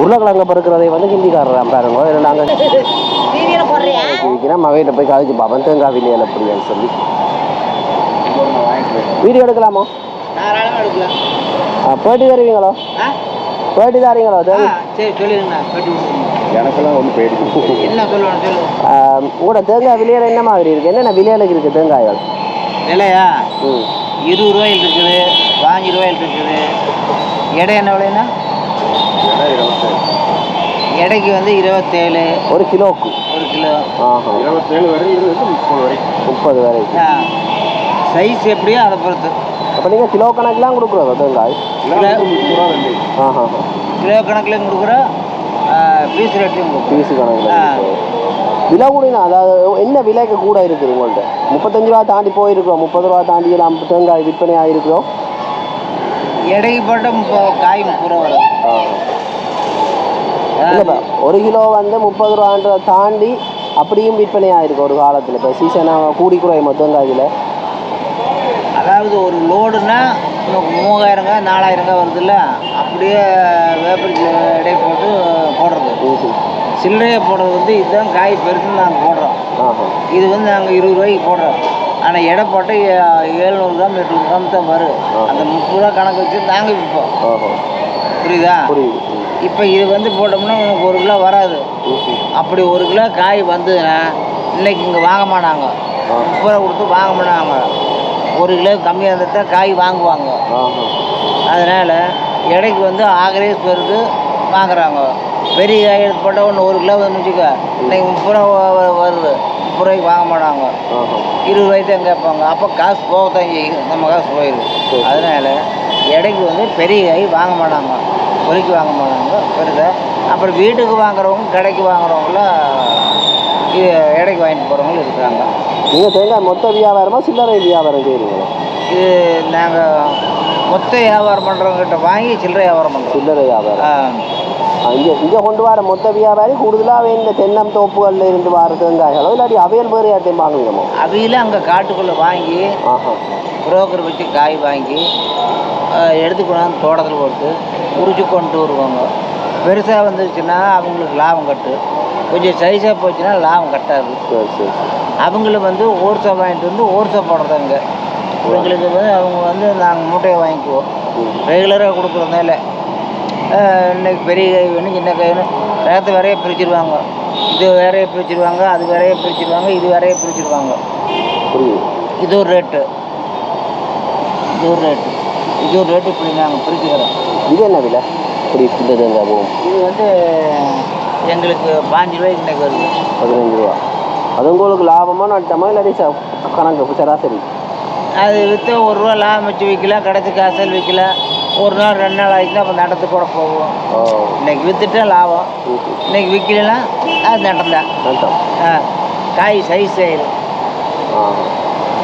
உருளைக்கிழங்க பறக்கிறதை வந்து ஹிந்திக்காரர் பாருங்க. இதில் நாங்கள் மவையிட்ட போய் கழிச்சு பார்ப்பேன் தேங்காய் விலையில் எப்படின்னு சொல்லி. வீடியோ எடுக்கலாமா? பேட்டி தருவீங்களோ? ஆ? பேட்டி தாரீங்களோ? எனக்கெல்லாம் ஒன்றும் போயிடுச்சு உங்களோட தேங்காய் விலையில என்ன மாதிரி இருக்குது என்னென்ன விலையில இருக்குது தேங்காய்கள்? விலையா? இருபது ரூபாயில் இருக்குது பாஞ்சு ரூபாயில் இருக்குது. எடை என்ன விலைன்னா? எடைக்கு வந்து இருபத்தேழு. ஒரு கிலோக்கு. ஒரு கிலோ. ஆஹா. இருபத்தேழு வரையிலிருந்து முப்பது வரைக்கும் முப்பது வரைக்கும் சைஸ் எப்படியோ அதை பொறுத்து. அப்போ நீங்கள் கிலோ கணக்கெலாம் ரூபா ரெண்டு ஆஹா. கிலோ கணக்கிலையும் கொடுக்குறோம் பீஸ் ரேட்லையும் கொடுக்குறோம். பீஸு கணக்கில். விலை கூடினா அதாவது என்ன விலைக்கு கூட இருக்குது உங்கள்கிட்ட முப்பத்தஞ்சு ரூபா தாண்டி போயிருக்கிறோம் முப்பது ரூபா தாண்டி எல்லாம் தேங்காய் விற்பனை ஆகிருக்கிறோம் எடைக்கு போட்ட முப்பது காய் முப்பது ரூபா வரும். இல்லைப்பா ஒரு கிலோ வந்து முப்பது ரூபான்றதை தாண்டி அப்படியும் விற்பனை ஆயிருக்கு ஒரு காலத்தில். இப்போ சீசனாக கூடி குறையும் தேங்காய் விலை அதாவது ஒரு லோடுனா நமக்கு மூவாயிரங்க நாலாயிரங்க வருதுல்ல? அப்படியே வேப்பரி எடை போட்டு போடுறது. சில்லறையை போடுறது வந்து இதுதான் காய் பெருசுன்னு நாங்கள் போடுறோம். இது வந்து நாங்கள் இருபது ரூபாய்க்கு போடுறோம். ஆனால் எடை போட்டு ஏழ்நூறு கிராம் எட்நூறு கிராம் தான் வரும். அந்த முப்பது ரூபா கணக்கு வச்சு நாங்கள் விற்போம். புரியுதா? புரியுது. இப்போ இது வந்து போட்டோம்னா உனக்கு ஒரு கிலோ வராது. அப்படி ஒரு கிலோ காய் வந்ததுன்னா இன்னைக்கு இங்கே வாங்க மாட்டாங்க. முப்பது ரூபா கொடுத்து வாங்க மாட்டாங்க. ஒரு கிலோ கம்மியாக இருந்தால் தான் காய் வாங்குவாங்க. அதனால் எடைக்கு வந்து ஆகரேஸ் வருது வாங்குறாங்க. பெரிய காய் எடுத்து போட்டால் ஒன்று ஒரு கிலோ வந்து வச்சுக்க இன்னைக்கு முப்பது ரூபா வருது. முப்பது ரூபாய்க்கு வாங்க மாட்டாங்க. இருபது ரூபாய்க்கு தான் கேட்பாங்க. அப்போ காசு போகத்தான் செய்யும். நம்ம காசு போயிடுது சரி. அதனால் எடைக்கு வந்து பெரிய காய் வாங்க மாட்டாங்க. பொறிக்கு வாங்க மாட்டாங்க. பெருசா. அப்புறம் வீட்டுக்கு வாங்குறவங்க கடைக்கு வாங்குறவங்களாம் இது எடைக்கு வாங்கிட்டு போகிறவங்களும் இருக்கிறாங்க. நீங்கள் தேங்காய் மொத்த வியாபாரமா சில்லறை வியாபாரம் செய்கிறீங்களா இது நாங்கள் மொத்த வியாபாரம் பண்ணுறவங்ககிட்ட வாங்கி சில்லறை வியாபாரம் பண்ணுறோம் சில்லறை வியாபாரம். இங்கே இங்கே கொண்டு வர மொத்த வியாபாரி கூடுதலாக இந்த தென்னம் தோப்புகளில் இருந்து வர தேங்காய்களோ இல்லாட்டி அவையல் வேறு யார்ட்டையும் வாங்குவீங்கமோ அவையில அங்கே காட்டுக்குள்ளே வாங்கி புரோக்கர் வச்சு காய் வாங்கி ஆஹ், எடுத்து கொண்டாந்து தோட்டத்தில் போட்டு உரிச்சு கொண்டு வருவாங்க. பெருசாக வந்துருச்சுன்னா அவங்களுக்கு லாபம் கட்டு. கொஞ்சம் சைஸாக போச்சுன்னா லாபம் கட்டாது. சரி சரி அவங்களுக்கு வந்து ஓர்சா வாங்கிட்டு வந்து ஓர்சா போடுறதாங்க எங்களுக்கு வந்து அவங்க வந்து நாங்கள் மூட்டையை வாங்கிக்குவோம். ரெகுலராக கொடுக்குறதுனால. இன்னைக்கு பெரிய காய் வேணும் சின்ன காய் வேணும். ரகத்தை வேறையே பிரிச்சிருவாங்க. இது வேறையே பிரிச்சிருவாங்க அது வேறையே பிரிச்சிருவாங்க இது வேறையே பிரிச்சிருவாங்க. இது ஒரு ரேட்டு இது ஒரு ரேட்டு இது ஒரு ரேட்டு இப்படி நாங்கள் பிரிச்சுக்கிறோம் இது என்ன விலை? இப்படி போகும் இது வந்து எங்களுக்கு பாஞ்சு ரூபாய்க்கு இன்னைக்கு வருது. பதினஞ்சு ரூபா. அது உங்களுக்கு லாபமா நட்டமா இல்லாட்டி ச- கணக்கு சராசரி அது விற்று ஒரு ரூபா லாபம் வச்சு விற்கலாம் கிடைச்சி காசல் விற்கலாம் ஒரு நாள் ரெண்டு நாள் ஆகிட்டுனா அப்போ நடத்து கூட போவோம். ஓ. இன்னைக்கு விற்றுட்டா லாபம். ம். இன்னைக்கு விற்கலாம் அது நட்டம். ஆ காய் சைஸ் ஆயிடும் ஆ.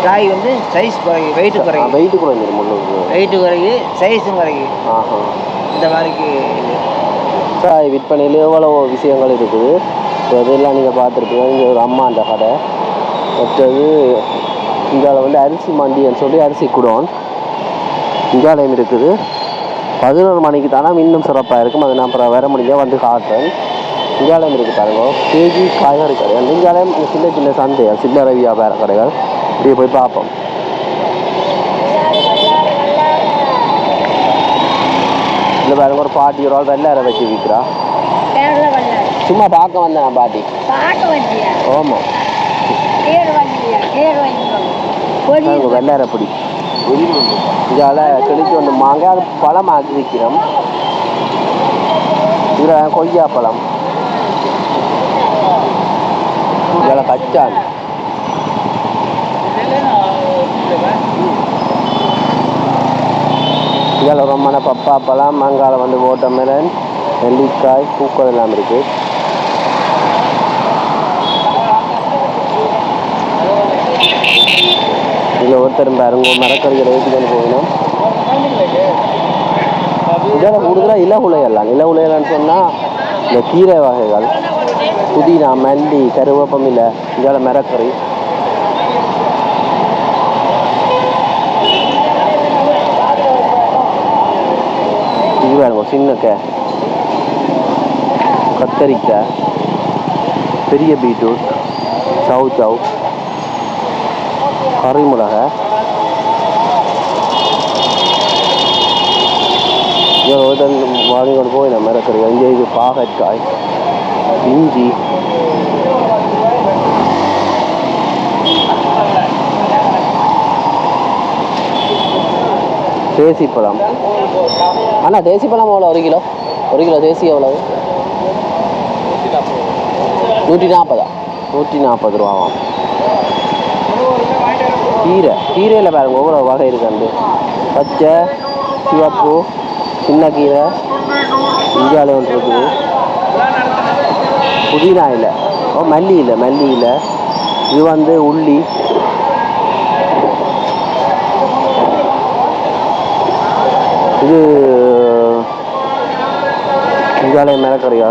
காய் வந்து சைஸ் குறையும் வெயிட்டு குறையும். வெயிட்டு குறைஞ்சிரும் முந்நூறு வெயிட்டு குறையும் சைஸும் குறையும். இந்த மாதிரிக்கு சாய் விற்பனையில் எவ்வளோ விஷயங்கள் இருக்குது. இப்போ இதெல்லாம் நீங்கள் பார்த்துருப்பீங்க. இங்கே ஒரு அம்மாண்ட கடை. மற்றது இந்தியாவில் வந்து அரிசி மண்டின்னு சொல்லி அரிசி குடோன். இந்தியாலயம் இருக்குது. பதினோரு மணிக்கு தானே இன்னும் சிறப்பாக இருக்கும். அது நான் அப்புறம் வர முடிஞ்சா வந்து காட்டுறேன். இந்தியாலயம் இருக்குது பாருங்க. கேஜி காய்கறி கடை அந்த இந்தியாலயம் அந்த சின்ன சின்ன சந்தைகள் சில்லறை வியாபார கடைகள். இப்படியே போய் பார்ப்போம் இந்த பாருங்க ஒரு பாட்டி ஒரு ஆள் வெள்ளார வச்சு விற்கிறா சும்மா பார்க்க வந்தேன் பாட்டி ஆமாம் வெள்ளார பிடி இதால் கிழிச்சு வந்து மாங்காய் அது பழமாக்கி விற்கிறோம் இதில் கொய்யா பழம் இதில் கச்சான் இதில் ரொம்பன பப்பா பழம் மாங்காயில் வந்து ஓட்டமிலன் நெல்லிக்காய் பூக்கள் எல்லாம் இருக்குது இதில் ஒருத்தர் பாருங்க மரக்கறிகளை ஏற்றிக்கொண்டு போகணும். இதில் கூடுதலாக இலகுலையெல்லாம் இலகுலையெல்லாம் சொன்னால் இந்த கீரை வகைகள் புதினா மல்லி கருவேப்பமில்லை இதில் மரக்கறி. பாருங்க சின்னக்காய் கத்தரிக்காய் பெரிய பீட்ரூட் சவு சவு கறி மிளகா வாங்கி கொண்டு போய் நம்ம இறக்குறோம் இங்கே இது பாகற்காய் இஞ்சி தேசி பழம். அண்ணா தேசி பழம் எவ்வளோ ஒரு கிலோ. ஒரு கிலோ தேசி எவ்வளவு? நூற்றி நாற்பதா நூற்றி நாற்பது ரூபாவாம் கீரை. கீரையில் பாருங்க ஒவ்வொரு வகை இருக்கு அந்த பச்சை சிவப்பு சின்ன கீரை இந்தியாவில் ஒன்று இருக்குது. புதினா இல்லை ஓ மல்லி இல்லை மல்லி இல்லை இது வந்து உள்ளி. இது இந்தியாவில் மிளக்கறியா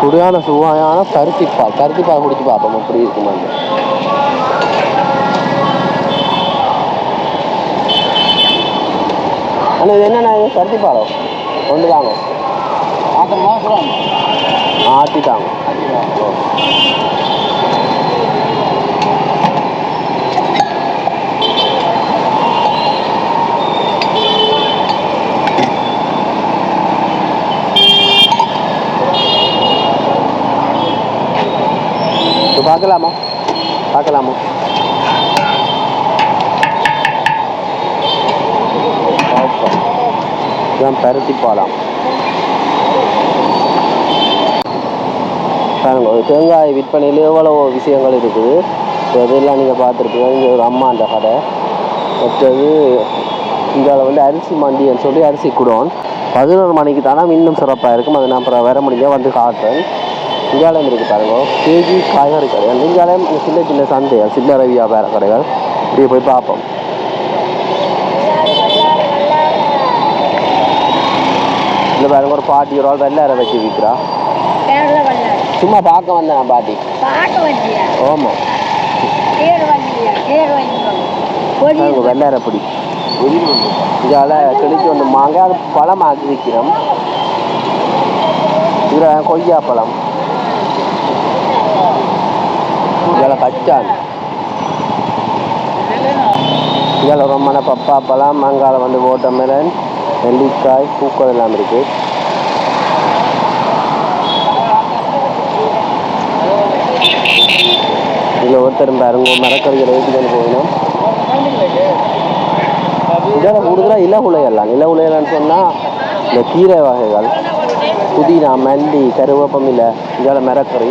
சுவையான சுவையான பருத்திப்பால் பருத்திப்பால் குடிச்சு பார்ப்போம் எப்படி இருக்குமான்னு அண்ணா இது இது? பருத்திப்பாலோ கொண்டு தாங்க ஆற்ற பார்க்கலாமா? பார்க்கலாமா? இதுதான் பருத்தி பாலாம். பாருங்க ஒரு தேங்காய் விற்பனையில் எவ்வளோ விஷயங்கள் இருக்குது. அதெல்லாம் இதெல்லாம் நீங்கள் பார்த்துருப்பீங்க. இங்கே ஒரு அம்மா அந்த கடை. மற்றது இந்தியாவில் வந்து அரிசி மண்டின்னு சொல்லி அரிசி குடோன். பதினோரு மணிக்கு தானே இன்னும் சிறப்பாக இருக்கும். அது நான் அப்புறம் வர முடிஞ்சால் வந்து காட்டுறேன். இந்தியாவிலும் இருக்குது பாருங்க. கேஜி காய்கறி கடைகள் இந்தியாவிலும் இந்த சின்ன சின்ன சந்தைகள் சில்லறை வியாபார கடைகள். இப்படியே போய் பார்ப்போம். இல்லை பாருங்க ஒரு பாட்டி ஒரு ஆள் வெள்ளார வச்சு விற்கிறா சும்மா பார்க்க வந்தேன் பாட்டி. ஆமாம் வெள்ளார பிடி. இதால் கிழிச்சு வந்து மாங்காய் அது பழமாக்கி விற்கிறோம் இதில் கொய்யா பழம். இதில் கச்சான் இதில் ரொம்பன பப்பா பழம் மாங்காயில் வந்து ஓட்டமெலன் நெல்லிக்காய் பூக்கள் எல்லாம் இருக்குது இதில் ஒருத்தர் பாருங்க மரக்கறிகள் ஏற்றிக்கொண்டு போகணும் இதில் கூடுதலாக இல உலையெல்லாம் இல உலையெல்லாம் சொன்னால் இந்த கீரை வகைகள் புதினா மல்லி கருவேப்பமில்லை இதில் மரக்கறி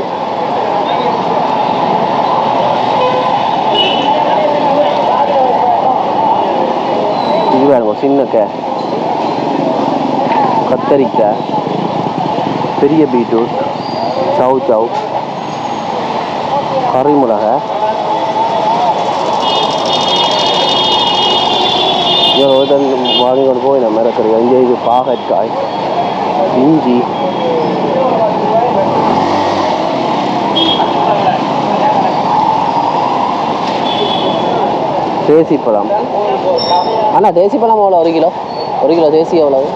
பாருங்க சின்னக்காய் கத்தரிக்காய் பெரிய பீட்ரூட் சவு சவு கறி மிளகா. இங்கே வாங்கி கொண்டு போய் நம்ம இறக்குறோம் இங்கே இது பாகற்காய் இஞ்சி தேசி பழம் அண்ணா தேசி பழம் எவ்வளோ ஒரு கிலோ. ஒரு கிலோ தேசி எவ்வளவு?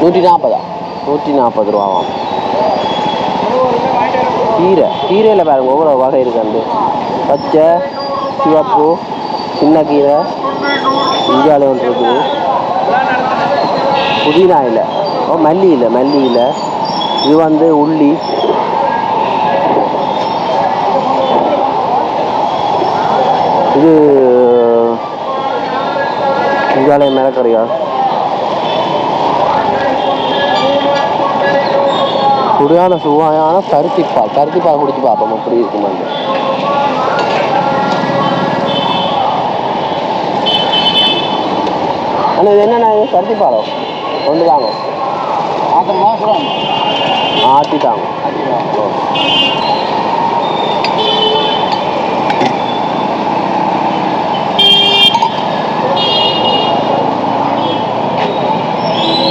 நூற்றி நாற்பதா நூற்றி நாற்பது ரூபாவாம் கீரை. கீரையில் பாருங்க ஒவ்வொரு வகை இருக்கு அந்த பச்சை சிவப்பு சின்ன கீரை இந்தியாவில் ஒன்று இருக்குது. புதினா இல்லை ஓ மல்லி இல்லை மல்லி இல்லை இது வந்து உள்ளி. இது இந்தியாவில் மிளக்கறியா சுவையான சுவையான பருத்திப்பால் பருத்திப்பால் குடிச்சு பார்ப்போம் எப்படி இருக்குமான்னு அண்ணா இது இது பருத்திப்பாலோ கொண்டு தாங்க ஆட்டி தாங்க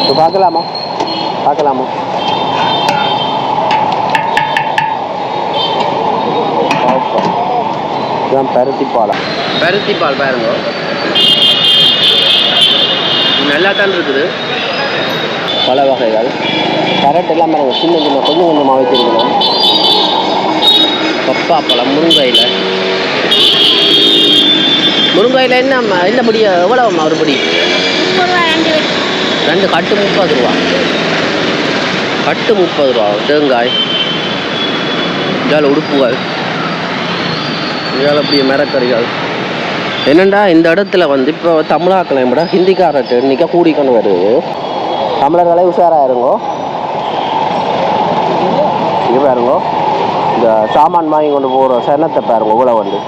இப்போ பார்க்கலாமா பார்க்கலாமா. இதுதான் பருத்தி பாலம் பருத்தி பால் பாருங்க நல்லா தான் இருக்குது பல வகைகள் கரண்ட் எல்லாம் பாருங்க சின்ன சின்ன கொஞ்சம் கொஞ்சமாக வச்சிருக்கணும் பப்பா பழம் முருங்கையில் முருங்கையில் என்ன என்ன படி எவ்வளோம்மா ஒரு படி ரெண்டு கட்டு முப்பது ரூபா. கட்டு முப்பது ரூபா. தேங்காய். இதால் உடுப்புகள். இதால் அப்படியே மரக்கறிகள். என்னண்டா இந்த இடத்துல வந்து இப்போ தமிழாக்களை விட ஹிந்திக்காரர்கிட்ட இன்னைக்கு கூடிக்கொண்டு வருது. தமிழர்களே உஷாராக இருங்கோ இங்கே பாருங்கோ. இந்த சாமான் வாங்கி கொண்டு போகிற சனத்தை பாருங்க இவ்வளோ வந்து.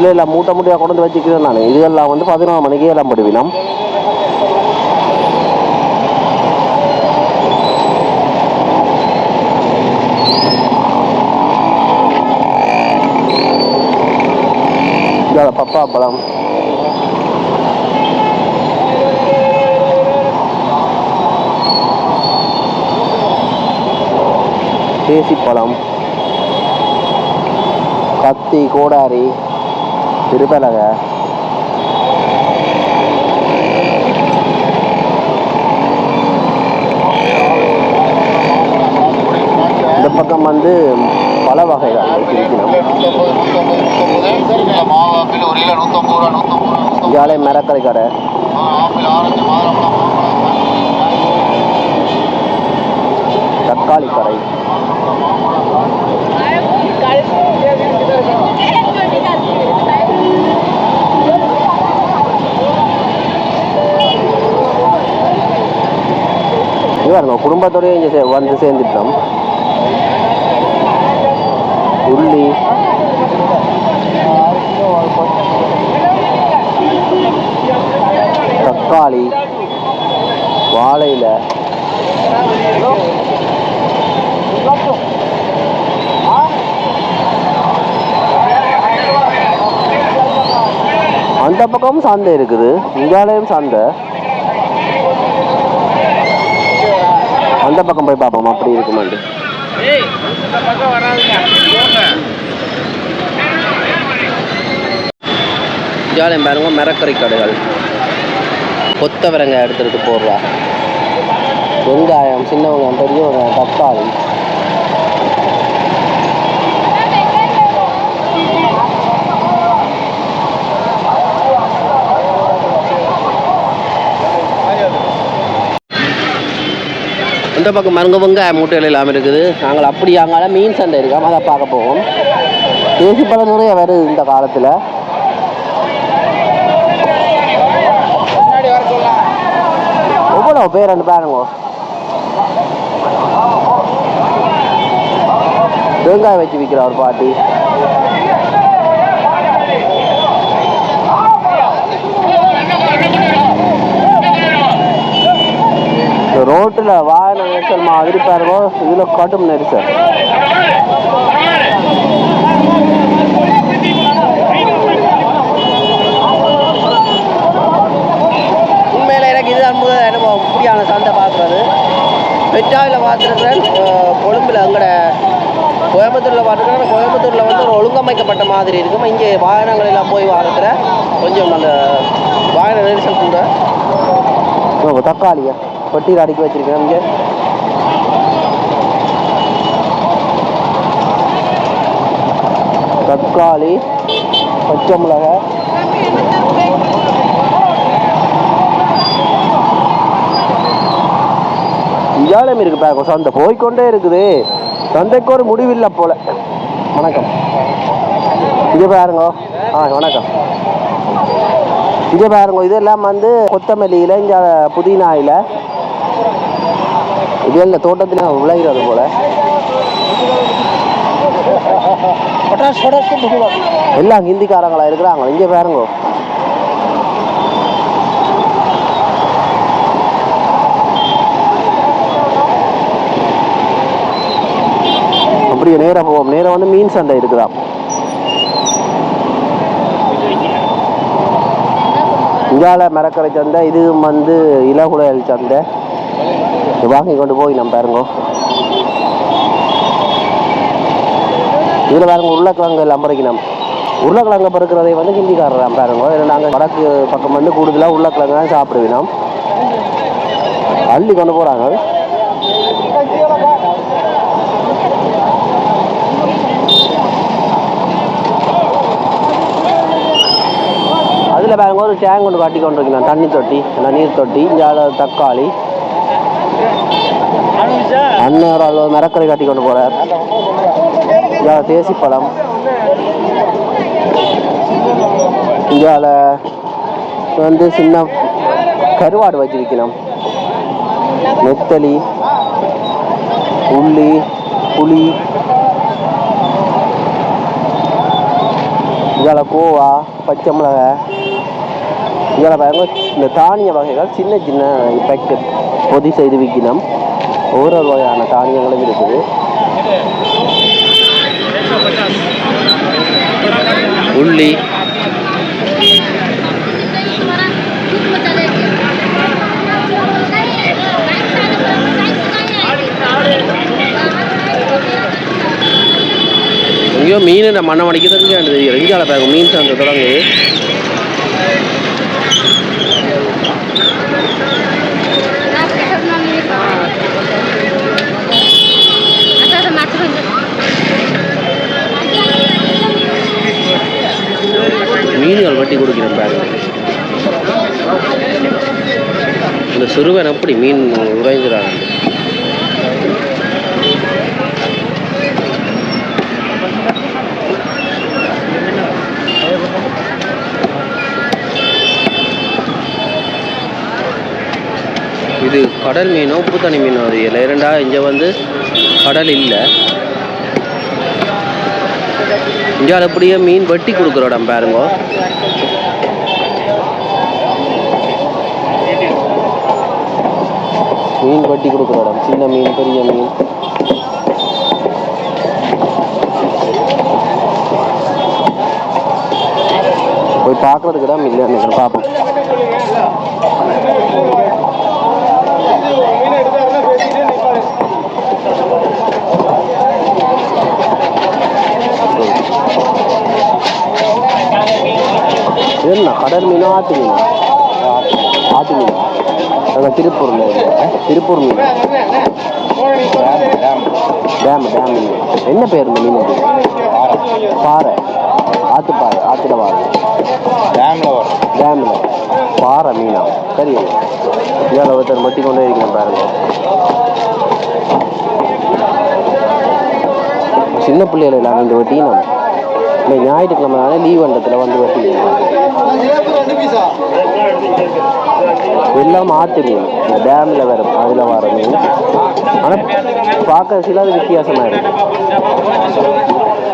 இதில் எல்லாம் மூட்டை மூட்டையாக கொண்டு வந்து வச்சுக்கிறேன் நான். இதெல்லாம் வந்து பதினொன்று மணிக்கே எல்லாம் படுவினம் பப்பா பழம் தேசி பழம் கத்தி கோடாரி. திருப்பலங்க. இந்த பக்கம் வந்து பல வகைகள் ஜாலை மரக்கரை கடை. தக்காளி கடை இது பாருங்க குடும்பத்தோடய இங்கே சே- வந்து சேர்ந்துட்டோம். உள்ளி. தக்காளி. வாழையில். அந்த பக்கமும் சந்தை இருக்குது. இங்காலையும் சந்தை. அந்த பக்கம் போய் பார்ப்போம் அப்படி இருக்குமாண்டு. ஜாலியம் பாருங்க மரக்கறி கடைகள். கொத்தவரங்காய் எடுத்துட்டு போடுறா. வெங்காயம் சின்ன வெங்காயம் பெரிய வெங்காயம் தக்காளி. இந்த பக்கம் மருங்க வெங்காயம் மூட்டைகள் எல்லாம் இருக்குது. நாங்கள் அப்படி அங்கால மீன் சண்டை இருக்காம அதை பார்க்க போவோம். தேசி பல நிறைய வருது இந்த காலத்தில். எவ்வளோ பேர் ரெண்டு பாருங்க. தேங்காய் வச்சு விற்கிற ஒரு பாட்டி. ரோட்டில் வா வாகன நெரிசல் மாதிரி பாருங்க இதில் கடும் நெரிசல் உண்மையில் எனக்கு இதுதான் முதல் அனுபவம். இப்படியான சந்தை பார்க்குறது. பெற்றாவில் பார்த்துருக்குறேன் கொழும்பில் அங்கட கோயம்புத்தூரில் பார்த்துருக்குறேன் கோயம்புத்தூரில் வந்து ஒரு ஒழுங்கமைக்கப்பட்ட மாதிரி இருக்கும் இங்கே வாகனங்கள் எல்லாம் போய் வாரத்துல கொஞ்சம் அந்த வாகன நெரிசல் கூட. தக்காளியா? பொட்டியில் அடுக்கி வச்சிருக்கேன் இங்கே. தக்காளி பச்சை மிளகாய். வியாழம் இருக்கு பாக்க சந்தை போய்க்கொண்டே இருக்குது. சந்தைக்கு ஒரு முடிவில்லை போல. வணக்கம். இங்கே பாருங்க. ஆ வணக்கம். இங்கே பாருங்க இதெல்லாம் வந்து கொத்தமல்லியில் இங்கே புதினாயில் இது இந்த தோட்டத்தில் விளைகிறது போல. எல்லாம் ஹிந்திக்காரங்களா இருக்கிறாங்க. இங்கே பாருங்க. அப்படியே நேராக போவோம். நேராக வந்து மீன் சந்தை இருக்குதாம் இங்கால மரக்கரை சந்தை இது வந்து இளகுலையல் சந்தை. இது வாங்கி கொண்டு போய் நம்ம பாருங்க. இதில் பாருங்க உருளைக்கிழங்கு எல்லாம் நம்ம உருளைக்கிழங்கு பறிக்கிறதை வந்து ஹிந்திக்காரர் பாருங்க. நாங்கள் வடக்கு பக்கம் வந்து கூடுதலாக உருளைக்கிழங்கு தான் சாப்பிடுவினோம் அள்ளி கொண்டு போகிறாங்க அதில் பாருங்க ஒரு டேங்க் ஒன்று காட்டி கொண்டு இருக்கணும் தண்ணி தொட்டி இல்லை நீர் தொட்டி இங்கே தக்காளி. அண்ணன் ஒரு மரக்கரை காட்டி கொண்டு போகிறார் தேசி பழம். இயழ வந்து சின்ன கருவாடு வச்சு விற்கணும் நெத்தலி உள்ளி புளி. இதால் கோவா பச்சை மிளகாய் இதில் பாருங்க இந்த தானிய வகைகள் சின்ன சின்ன பேக்கெட் பொதி செய்து விற்கணும் ஒவ்வொரு வகையான தானியங்களும் இருக்குது. உள்ளி. எங்கேயோ மீன் இந்த மண்ணை மடிக்கிறதுக்கு அந்த தெரியும் இந்தியாவில் மீன் சந்தை தொடங்குது. சிறுவன் அப்படி மீன் உறைஞ்சிடாங்க இது கடல் மீனோ உப்பு மீனோ? அது இல்லை இரண்டா இங்கே வந்து கடல் இல்லை. இந்தியாவில் அப்படியே மீன் வெட்டி கொடுக்குற இடம் பாருங்க. மீன் வெட்டி கொடுக்குற இடம். சின்ன மீன் பெரிய மீன். போய் பார்க்கறதுக்கு இடம் இல்லை நினைக்கிறேன். பார்ப்போம். என்ன? கடல் மீனா ஆட்டு மீனா? நாங்கள் திருப்பூர்ல. திருப்பூர் டேம் டேம் மீன் என்ன பேர் இந்த மீன்? பாறை. ஆத்து பாறை ஆத்துல பாறை டேமில் வரும். டேமில். பாறை மீனா? சரி. இதில் ஒருத்தர் மட்டி கொண்டே இருக்கிறேன் பாருங்க. சின்ன பிள்ளைகள் எல்லாம் இந்த வெட்டி நம்ம இந்த ஞாயிற்றுக்கிழமை லீவ் அண்டத்தில் வந்து வெட்டி எல்லாம் ஆத்து மீன் டேமில் வரும் அதில் வர மீன். ஆனால் பார்க்க சில அது வித்தியாசமாக இருக்கு.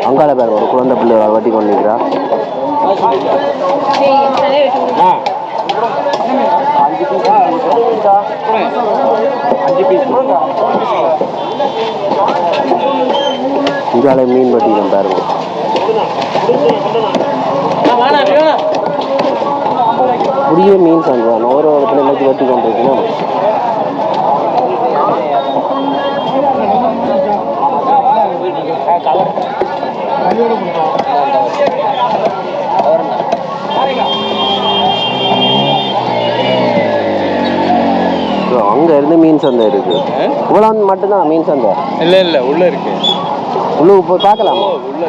அங்கால பேர் ஒரு குழந்தை பிள்ளை வட்டி கொண்டிருக்கிறா இங்கால மீன் வட்டிக்கிறேன் பாருங்க. சந்தான் ஒரு இடத்துல எல்லாத்தையும் வெட்டி கொண்டிருக்கணும். அங்க இருந்து மீன் சந்தை இருக்கு. இவ்வளவு மட்டும்தான் மீன் சந்தை. இல்லை இல்லை உள்ளே இருக்கு. உள்ளுக்கு போய் பார்க்கலாமா? உள்ள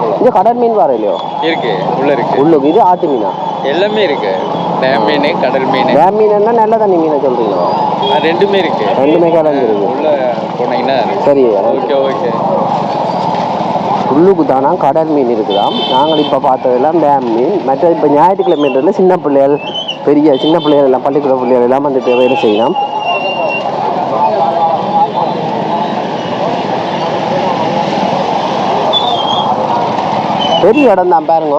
போகலாம் கடல் மீன் வர இல்லையோ? இருக்கு உள்ள இருக்கு. உள்ளுக்கு இது ஆத்து மீனா? எல்லாமே இருக்கு. டேம் மீன் கடல் மீன். டேம் மீன்னா நல்ல தண்ணி மீனை சொல்றீங்களா? அது ரெண்டுமே இருக்கு. ரெண்டுமே கலந்துருக்கு உள்ள போனீங்கன்னா இருக்கு. சரி ஓகே ஓகே. உள்ளுக்கு தானா கடல் மீன் இருக்குதாம் நாங்கள் இப்போ பார்த்ததெல்லாம் டேம் மீன். மற்ற இப்போ ஞாயிற்றுக்கிழமைன்றதுல சின்ன பிள்ளைகள் பெரிய சின்ன பிள்ளைகள் எல்லாம் பள்ளிக்கூட பிள்ளைகள் எல்லாம் வந்து இப்போ வேலை செய்யலாம். பெரிய இடம் தான் பாருங்க.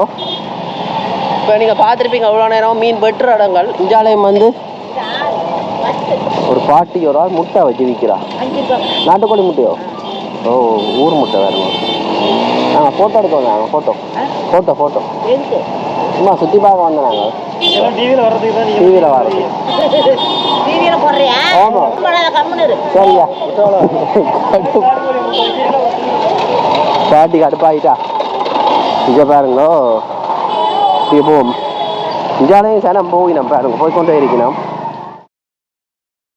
இப்போ நீங்கள் பார்த்துருப்பீங்க அவ்வளோ நேரம் மீன் வெட்டுற இடங்கள். இஞ்சாலயம் வந்து ஒரு பாட்டி ஒரு ஆள் முட்டை வச்சு விற்கிறா நாட்டுக்கோழி முட்டையோ? ஓ ஊர் முட்டை வேணும் நாங்கள் ஃபோட்டோ எடுக்க வந்தாங்க ஃபோட்டோ ஃபோட்டோ ஃபோட்டோ சும்மா சுற்றி பார்க்க வந்தோம் நாங்கள் டிவியில் வர்றதுக்கு தான் டிவியில் வரோம் டிவியில போடுறியா? ஆமா. கம்முனு இரு. சரியா. பாட்டி கடுப்பாயிட்டா. இங்கே பாருங்க. இப்போ இஞ்சாலையும் சனம் போய் நம்ம பாருங்க போய் கொண்டே இருக்கணும்